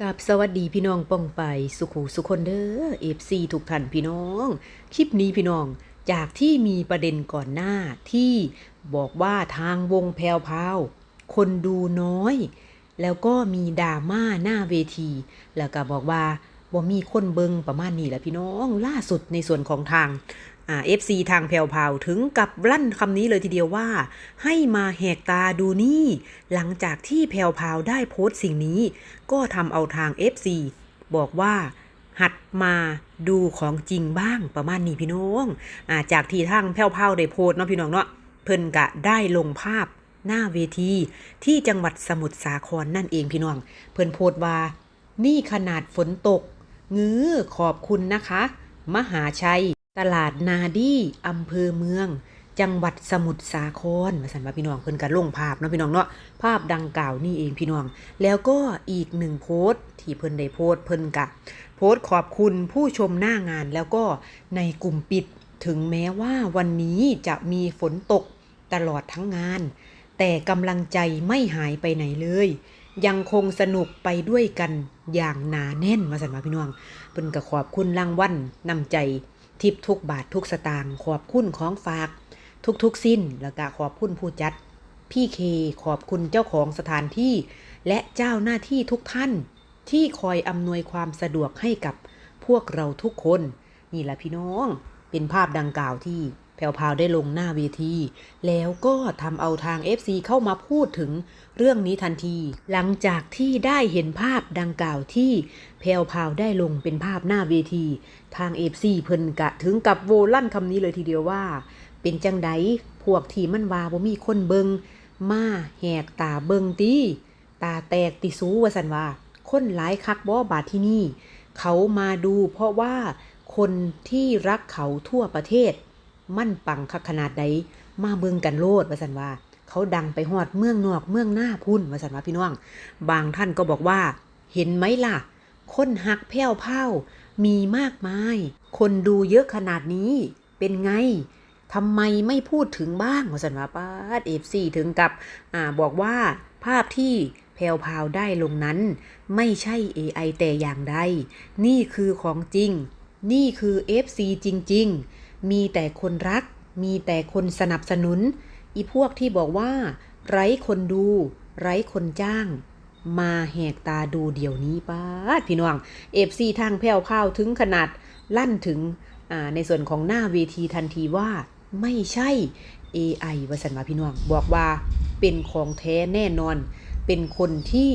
กับสวัสดีพี่น้องป้องไปสุขูสุคนเด้อเอฟซีทุกท่านพี่น้อง คลิปนี้พี่น้องจากที่มีประเด็นก่อนหน้าที่บอกว่าทางวงแพรวพาวคนดูน้อย แล้วก็มีดราม่าหน้าเวที แล้วก็บอกว่าบ่มีคนเบิงประมาณนี้แหละพี่น้องล่าสุดในส่วนของทาง เอฟซีทางแพรวพาวถึงกับลั่นคำนี้เลยทีเดียวว่า ให้มาแหกตาดูนี่ หลังจากที่แพรวพาวได้โพสต์สิ่งนี้ ก็ทำเอาทาง FC บอกว่าหัดมาดูของจริงบ้างประมาณนี้พี่น้องอาจากที่ทางแพรวพาวได้โพสต์เนาะพี่น้องเนาะเพิ่นกะได้ลงภาพหน้าเวที ที่จังหวัดสมุทรสาครนั่นเองพี่น้อง เพิ่นโพสต์ว่า นี่ขนาดฝนตกงื้อขอบคุณนะคะ มหาชัย ตลาดนาดีอำเภอเมือง จังหวัดสมุทรสาครมาสันว่าพี่น้องเพิ่นก็ลงภาพเนาะพี่น้องเนาะภาพดังกล่าวนี่เองพี่น้อง แล้วก็อีกหนึ่งโพสต์ที่เพิ่นได้โพสต์เพิ่นกะ โพสต์ขอบคุณผู้ชมหน้างานแล้วก็ในกลุ่มปิดถึงแม้ว่าวันนี้จะมีฝนตกตลอดทั้งงาน แต่กำลังใจไม่หายไปไหนเลย ยังคงสนุกไปด้วยกันอย่างหนาแน่นมาสันว่าพี่น้องเพิ่นก็ขอบคุณรางวัลนำใจ ทิปทุกบาททุกสตางค์ขอบคุณของฝาก ทุกๆสิ้น แล้วก็ขอบคุณผู้จัด พี่เคขอบคุณเจ้าของสถานที่ และเจ้าหน้าที่ทุกท่าน ที่คอยอำนวยความสะดวกให้กับพวกเราทุกคน นี่แหละพี่น้อง เป็นภาพดังกล่าวที่ พรวพาวได้ลงหน้าเวที แล้วก็ทำเอาทาง FC เข้ามาพูดถึงเรื่องนี้ทันที หลังจากที่ได้เห็นภาพดังกล่าวที่แพรวพราวได้ลงเป็นภาพหน้าเวที ทาง FC เพิ่นกะถึงกับโวลั่นคำนี้เลยทีเดียวว่า เป็นจังไดพวกที่มันว่าบ่มีคนเบิงมาแหกตาเบิงตีตาแตกติสูว่าสันว่า คนหลายคักบ่บาดที่นี่ เขามาดูเพราะว่าคนที่รักเขาทั่วประเทศ มั่นปังคักขนาดใดมาเบิงกันโลดว่าสันว่า เขาดังไปฮอดเมืองนอกเมืองหน้าพุ่นว่าสันว่าพี่น้อง บางท่านก็บอกว่า เห็นไหมล่ะ คนหักแพ้วเผามีมากมาย คนดูเยอะขนาดนี้ เป็นไงทำไมไม่พูดถึงบ้างวสันว่าป้าเอฟซีถึงกับอ่าบอกว่าภาพที่แพลวพาวได้ลงนั้น ไม่ใช่ AI แต่อย่างใด นี่คือของจริง นี่คือ FC จริง ๆ มีแต่คนรัก มีแต่คนสนับสนุน อีพวกที่บอกว่า ไร้คนดู ไร้คนจ้าง มาแหกตาดูเดี๋ยวนี้ป้าพี่น้อง FC ทางแพลวพราวถึงขนาดลั่นถึงในส่วนของหน้าเวทีทันทีว่าไม่ใช่ AI วสันว่าพี่น้อง บอกว่าเป็นของแท้แน่นอน เป็นคนที่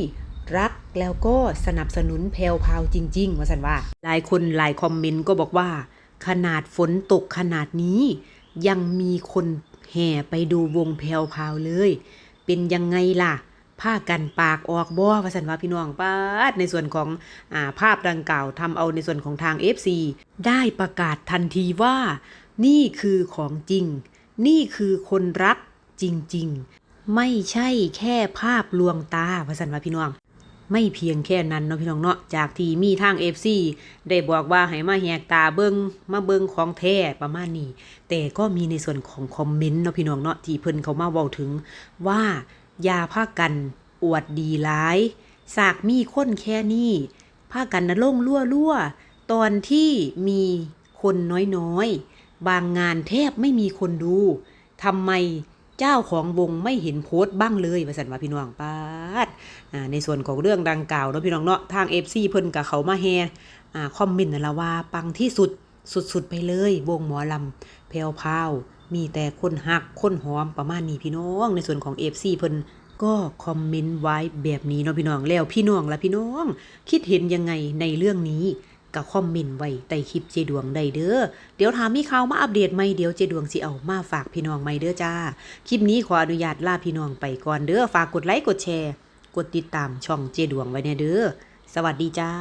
รักแล้วก็สนับสนุนแพลวพราวจริงๆวสันว่าหลายคนหลายคอมเมนต์ก็บอกว่า ขนาดฝนตกขนาดนี้ ยังมีคนแห่ไปดูวงแพลวพาวเลย เป็นยังไงล่ะผ้ากันปากออกบ่ว่าสันว่าพี่น้องป้าดในส่วนของอาภาพดังกล่าวทำเอาในส่วนของทาง FC ได้ประกาศทันทีว่า นี่คือของจริง นี่คือคนรักจริง ๆ ไม่ใช่แค่ภาพลวงตาว่าสันว่าพี่น้อง ไม่เพียงแค่นั้นเนาะพี่น้องเนาะจากที่มีทาง FC ได้บอกว่าให้มาแหกตาเบิงมาเบิ้งของแท้ประมาณนี้ แต่ก็มีในส่วนของคอมเมนต์เนาะพี่น้องเนาะที่เพิ่นเขามาเว้าถึงว่าย่าพากันอวดดีร้ายสากมีคนแค่นี้พากันนะล่งลั่วลั่วตอนที่มีคนน้อยๆ บางงานแทบไม่มีคนดูทำไม เจ้าของวงไม่เห็นโพสต์บ้างเลยว่าสันว่าพี่น้องปาดอ่าในส่วนของเรื่องดังกล่าวเนาะพี่น้องเนาะทาง FC เพิ่นกับเขามาแฮอ่าคอมเมนต์นั่นละว่าปังที่สุดสุดๆไปเลย วงหมอลำแพรวพาว มีแต่คนหักคนหอมประมาณนี้พี่น้องในส่วนของ FC เพิ่นก็คอมเมนต์ไว้แบบนี้เนาะพี่น้องแล้วพี่น้องและพี่น้อง คิดเห็นยังไงในเรื่องนี้ ก็คอมเมนต์ไว้ใต้คลิปเจดวงได้เด้อ เดี๋ยวถามมีข่าวมาอัปเดตใหม่เดี๋ยวเจดวงสิเอามาฝากพี่น้องใหม่เด้อจ้า คลิปนี้ขออนุญาตลาพี่น้องไปก่อนเด้อ ฝากกดไลค์กดแชร์ กดติดตามช่องเจดวงไว้แน่เด้อ สวัสดีจ้า